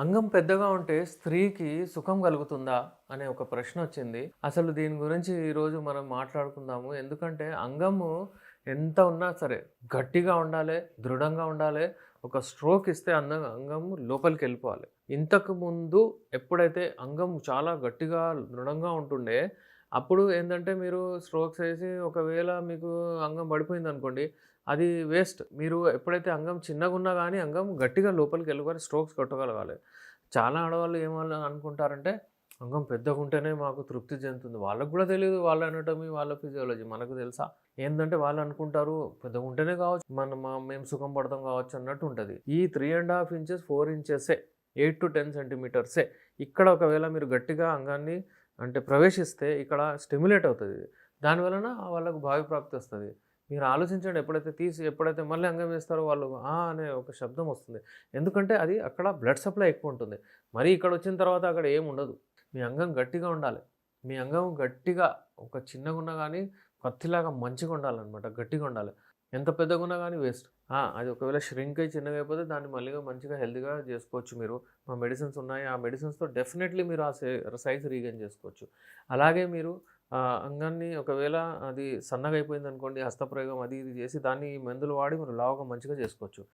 అంగం పెద్దగా ఉంటే స్త్రీకి సుఖం కలుగుతుందా అనే ఒక ప్రశ్న వచ్చింది. అసలు దీని గురించి ఈరోజు మనం మాట్లాడుకుందాము. ఎందుకంటే అంగము ఎంత ఉన్నా సరే గట్టిగా ఉండాలి దృఢంగా ఉండాలి. ఒక స్ట్రోక్ ఇస్తే అంద అంగము లోపలికి వెళ్ళిపోవాలి. ఇంతకు ముందు ఎప్పుడైతే అంగం చాలా గట్టిగా దృఢంగా ఉంటుండే అప్పుడు ఏంటంటే మీరు స్ట్రోక్స్ వేసి ఒకవేళ మీకు అంగం పడిపోయింది అనుకోండి అది వేస్ట్. మీరు ఎప్పుడైతే అంగం చిన్నగా ఉన్నా కానీ అంగం గట్టిగా లోపలికి వెళ్ళుకొని స్ట్రోక్స్ కొట్టగలగాలి. చాలా ఆడవాళ్ళు ఏమని అనుకుంటారంటే అంగం పెద్దగా ఉంటేనే మాకు తృప్తి చెందుతుంది. వాళ్ళకు కూడా తెలియదు వాళ్ళ అనటమీ వాళ్ళ ఫిజియాలజీ మనకు తెలుసా? ఏంటంటే వాళ్ళు అనుకుంటారు పెద్దగా ఉంటేనే కావచ్చు మనం మేము సుఖం పడతాం కావచ్చు అన్నట్టు ఉంటుంది. ఈ three and half inches four ఇంచెసే eight to ten సెంటీమీటర్సే ఇక్కడ ఒకవేళ మీరు గట్టిగా అంగాన్ని అంటే ప్రవేశిస్తే ఇక్కడ స్టిమ్యులేట్ అవుతుంది. దానివలన వాళ్ళకు భావి ప్రాప్తి వస్తుంది. మీరు ఆలోచించండి ఎప్పుడైతే తీసి ఎప్పుడైతే మళ్ళీ అంగం వేస్తారో వాళ్ళు ఆ అనే ఒక శబ్దం వస్తుంది. ఎందుకంటే అది అక్కడ బ్లడ్ సప్లై ఎక్కువ ఉంటుంది. మరి ఇక్కడ వచ్చిన తర్వాత అక్కడ ఏం ఉండదు. మీ అంగం గట్టిగా ఉండాలి. మీ అంగం గట్టిగా ఒక చిన్నగా ఉన్నా కానీ కత్తిలాగా మంచిగా ఉండాలన్నమాట. గట్టిగా ఉండాలి. ఎంత పెద్దగా ఉన్నా కానీ వేస్ట్. అది ఒకవేళ ష్రింక్ అయి చిన్నగా అయిపోతే దాన్ని మళ్ళీ మంచిగా హెల్తీగా చేసుకోవచ్చు మీరు. మా మెడిసిన్స్ ఉన్నాయి. ఆ మెడిసిన్స్తో డెఫినెట్లీ మీరు ఆ సైజ్ రీగైన్ చేసుకోవచ్చు. అలాగే మీరు అంగాన్ని ఒకవేళ అది సన్నగా అయిపోయింది అనుకోండి హస్తప్రయోగం అది ఇది చేసి దాన్ని మందులు వాడి మీరు లావుగా మంచిగా చేసుకోవచ్చు.